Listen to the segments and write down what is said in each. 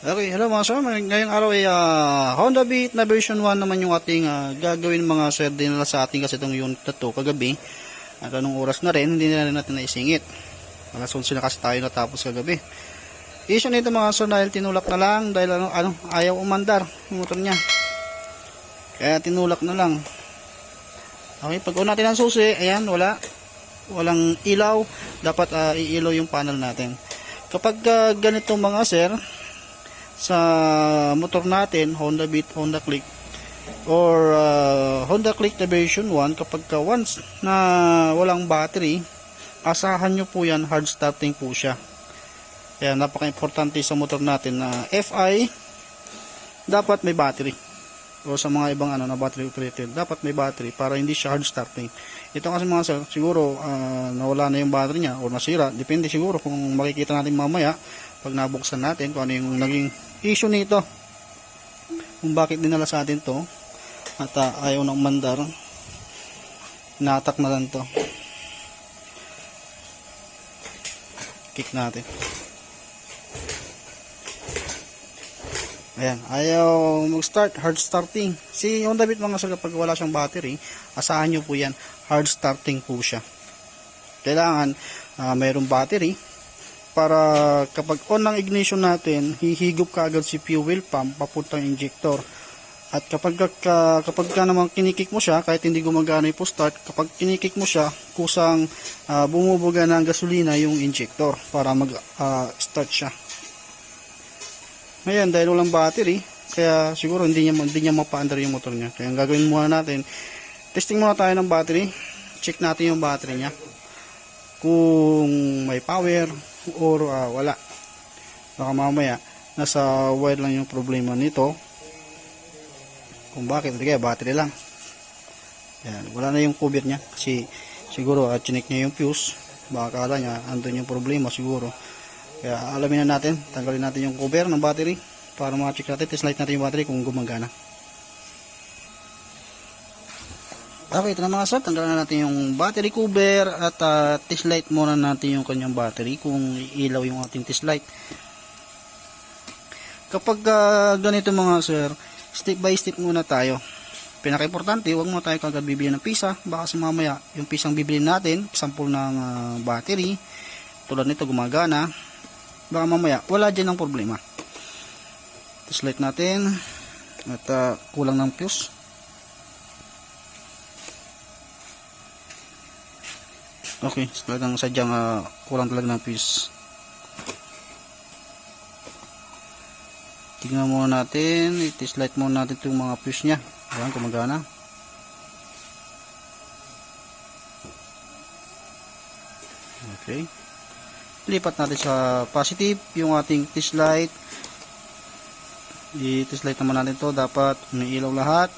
Okay, hello mga sir. Ngayong araw ay ah, Honda Beat na version 1 naman yung ating ah, gagawin mga sir din sa ating kasi itong unit na to kagabi. At anong oras na rin, hindi na rin natin naisingit. Alas 11 na kasi tayo natapos kagabi. Issue nito mga sir dahil tinulak na lang dahil ano, ano ayaw umandar yung motor niya. Kaya tinulak na lang. Okay, pag una natin ang susi, ayan, wala. Walang ilaw. Dapat ah, iilaw yung panel natin. Kapag ah, ganito mga sir, sa motor natin, Honda Beat, Honda Click or uh, Honda Click na version 1 kapag ka once na walang battery asahan nyo po yan hard starting po siya. Kaya napaka-importante sa motor natin na FI dapat may battery. O sa mga ibang ano na battery operated dapat may battery para hindi siya hard starting. Ito kasi mga sir siguro ah, nawala na yung battery niya o nasira. Depende siguro kung makikita natin mamaya pag nabuksan natin kung ano yung naging issue nito. Kung bakit dinala sa atin to at ah, ayaw ng mandar natak na lang to. Kick natin. Ayan ayaw mag start hard starting. Si Honda Beat mga sir kapag wala siyang battery asahan nyo po yan hard starting po siya. Kailangan ah, mayroong battery para kapag on ang ignition natin, hihigop ka agad si fuel pump papuntang injector. At kapag ka, kapag ka naman kinikik mo siya, kahit hindi gumagana yung start, kapag kinikik mo siya, kusang ah, bumubuga ng gasolina yung injector para mag-start siya. Ngayon, dahil walang battery, kaya siguro hindi niya, hindi niya mapaandar yung motor niya. Kaya ang gagawin muna natin, testing muna tayo ng battery, check natin yung battery niya kung may power or ah, wala. Baka mamaya nasa wire lang yung problema nito. Kung bakit hindi kaya battery lang. Yan, wala na yung cover niya. Kasi siguro at chinik niya yung fuse. Baka akala niya andun yung problema siguro. Kaya alamin na natin. Tanggalin natin yung cover ng battery para ma-check natin. Test light natin yung battery kung gumagana Okay, ito na mga sir. Tanggalan na natin yung battery cover at uh, test light muna natin yung kanyang battery kung ilaw yung ating test light. Kapag ah, ganito mga sir, step by step muna tayo. Pinaka-importante, huwag mo tayo kagad bibili ng pisa. Baka sa mamaya, yung pisang bibili natin, sample ng ah, battery, tulad nito gumagana, baka mamaya, wala dyan ang problema. Test light natin, at ah, kulang ng fuse. Okay, talagang sadyang ah, kulang talaga ng fuse. Tingnan muna natin, i-test light muna natin itong mga fuse niya. Ayan, kumagana. Okay. Lipat natin sa positive yung ating test light. I-test light naman natin to Dapat may ilaw lahat.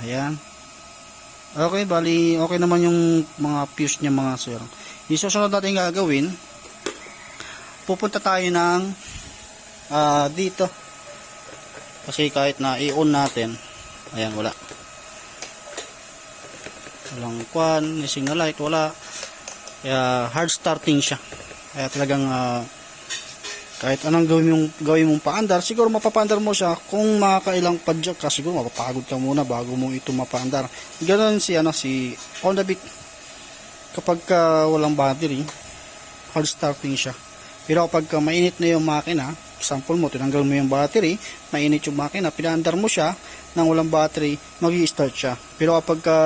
Ayan. Okay, bali okay naman yung mga fuse niya mga sir. Yung susunod natin gagawin, pupunta tayo ng ah, dito. Kasi kahit na i-on natin, ayan wala. Walang kwan, may signal light, wala. Kaya hard starting siya. Kaya talagang ah, kahit anong gawin mong, gawin mong paandar, siguro mapapaandar mo siya kung makakailang padyak ka, siguro mapapagod ka muna bago mo ito mapaandar. Ganon si, ano, si Honda Beat. Kapag ka walang battery, hard starting siya. Pero kapag ka mainit na yung makina, example mo, tinanggal mo yung battery, mainit yung makina, pinaandar mo siya nang walang battery, mag start siya. Pero kapag ka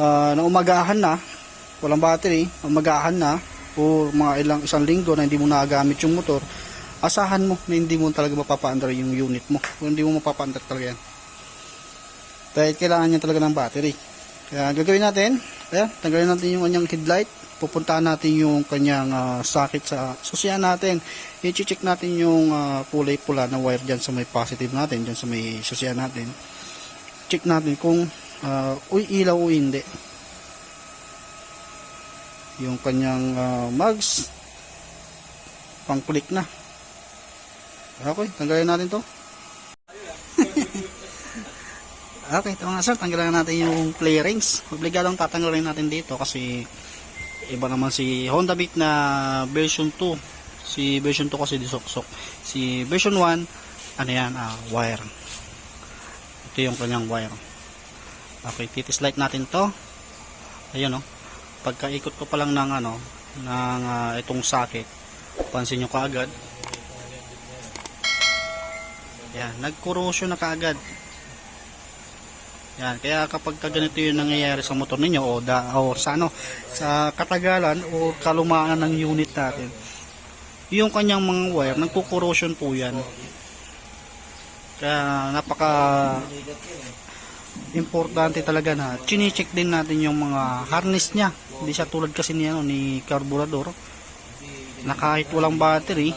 ah, naumagahan na, walang battery, umagahan na, o mga ilang isang linggo na hindi mo nagagamit yung motor, asahan mo na hindi mo talaga mapapaandar yung unit mo. O hindi mo mapapaandar talaga yan. Dahil kailangan niya talaga ng battery. Kaya gagawin natin, kaya tanggalin natin yung kanyang headlight, pupuntahan natin yung kanyang ah, socket sa susiyan natin. I-check natin yung ah, kulay pula na wire dyan sa may positive natin, dyan sa may susiyan natin. Check natin kung uh, uy ilaw o hindi yung kanyang ah, mags pang click na okay tanggalin natin to okay ito mga sir tanggalin natin yung play rings obligadong tatanggalin natin dito kasi iba naman si Honda Beat na version 2 Si version 2 kasi disuksok. Si version 1, ano yan, ah, wire. Ito yung kanyang wire. Okay, titis light natin to. Ayun oh. Pagkaikot ko pa lang ng ano, ng ah, itong socket, pansin nyo kaagad. Yan, nag-corrosion na kaagad. Yan, kaya kapag ka ganito yung nangyayari sa motor ninyo o, da, o sa ano, sa katagalan o kalumaan ng unit natin, yung kanyang mga wire, nagko-corrosion po yan. Kaya napaka importante talaga na chine-check din natin yung mga harness niya. Hindi siya tulad kasi ni, ano, ni carburetor na kahit walang battery,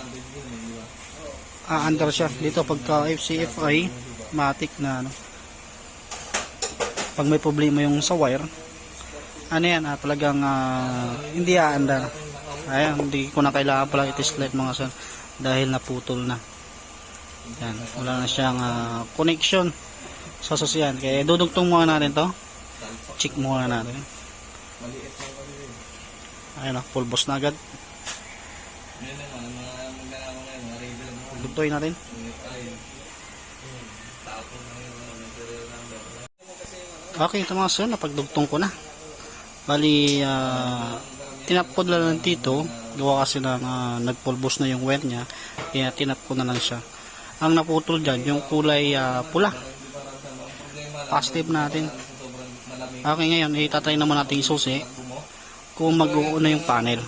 aandar siya. Dito pagka FCFI, matic na ano, pag may problema yung sa wire, ano yan, ah, talagang ah, hindi aandar. Ayan, hindi ko na kailangan pala i-test light mga son dahil naputol na. Yan, wala na siyang ah, connection sa sasyan. Kaya dudugtong muna natin to. Check muna natin. Ayun na, pulbos na agad. Dugtoy natin. Okay, ito mga sir, napagdugtong ko na. Bali, uh, tinapod lang ng tito. Gawa kasi na uh, nagpulbos na yung wire niya. Kaya tinap ko na lang siya. Ang naputol dyan, yung kulay ah, pula. Positive natin. Okay, ngayon, itatry naman natin isusi kung mag-uuna yung panel.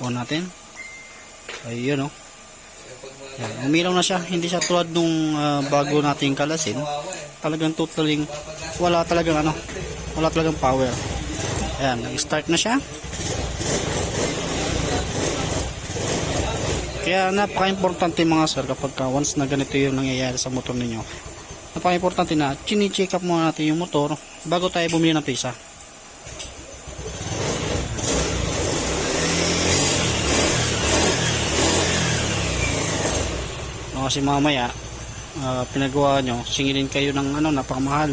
On natin. Ayun, oh. Yan, umilaw na siya. Hindi siya tulad nung ah, bago nating kalasin. Talagang totally wala talagang ano, wala talagang power. Ayan, nag-start na siya. Kaya napaka-importante mga sir kapag ka once na ganito yung nangyayari sa motor ninyo. Napaka-importante na chini-check up muna natin yung motor bago tayo bumili ng pisa. O, kasi mamaya ah, pinagawa nyo, singilin kayo ng ano, napakamahal.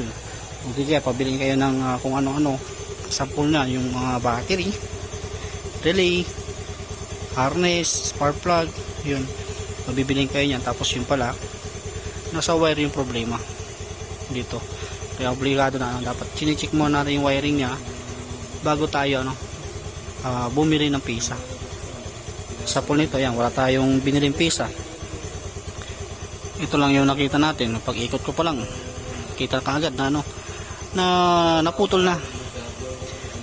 O di kaya, pabiling kayo ng ah, kung ano-ano. Sample na, yung mga battery, relay, harness, spark plug, yun. Mabibiling kayo niyan. Tapos yun pala, nasa wire yung problema. Dito. Kaya obligado na dapat chine-check muna natin yung wiring niya bago tayo ano ah, bumili ng pisa. Sa pool nito, yan, wala tayong biniling pisa. Ito lang yung nakita natin pag ikot ko pa lang kita ka na ano na naputol na.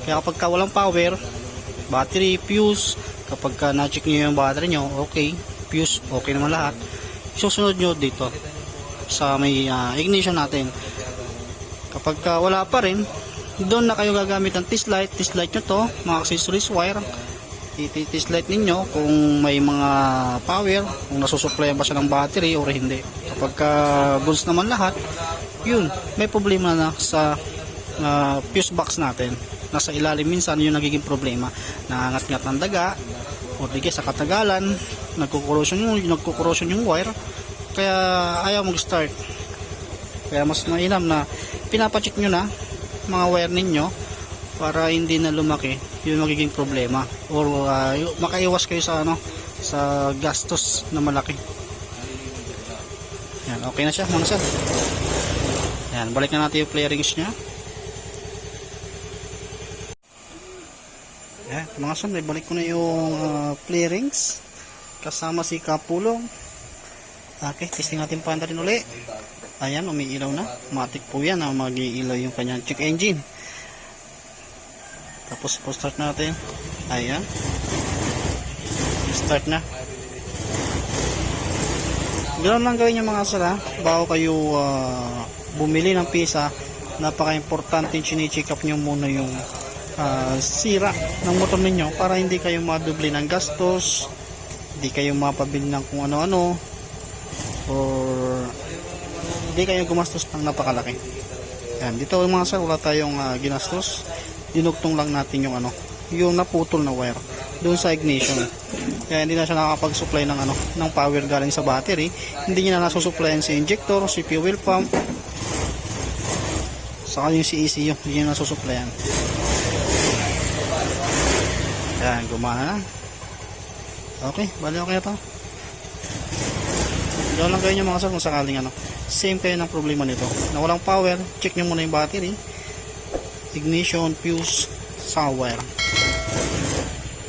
Kaya kapag ka walang power battery fuse kapag ka na-check nyo yung battery nyo okay fuse okay naman lahat. Susunod nyo dito sa may ah, ignition natin. Kapag ka wala pa rin doon na kayo gagamit ng test light. Test light nyo to mga accessories wire. Ititis light ninyo kung may mga power kung nasusuplayan ba siya ng battery or hindi. Kapag ka goods naman lahat yun may problema na sa ah, fuse box natin. Nasa ilalim minsan yung nagiging problema. Nangangat-ngat ng daga o di sa katagalan nagkukorrosion yung, nagkukorrosion yung wire kaya ayaw mag start kaya mas mainam na pinapacheck nyo na mga wire ninyo para hindi na lumaki yung magiging problema or uh, makaiwas kayo sa ano sa gastos na malaki. Yan okay na siya mga sir yan balik na natin yung flarings nya yan mga sir balik ko na yung uh, flarings. Kasama si Kapulong okay testing natin pa rin uli ayan umiilaw na matik po yan na mag-iilaw yung kanyang check engine tapos po start natin. Ayan. Start na. Ganoon lang gawin yung mga sala bago kayo ah, bumili ng pisa. Napaka-importante chine-check up nyo muna yung ah, sira ng motor ninyo para hindi kayo madubli ng gastos, hindi kayo mapabili ng kung ano-ano, or hindi kayo gumastos ng napakalaki. Yan, dito mga sir, wala tayong ah, ginastos dinugtong lang natin yung ano, yung naputol na wire doon sa ignition. Kaya hindi na siya nakakapag-supply ng ano, ng power galing sa battery. Hindi niya na nasusupplyan si injector, si fuel pump, saka yung si ECU, hindi niya nasusupplyan. Yan, gumana na. Okay, bali okay na. Diyan lang kayo mga sir kung sakaling ano. Same kayo ng problema nito. Na walang power, check nyo muna yung battery. Ignition, fuse, wire.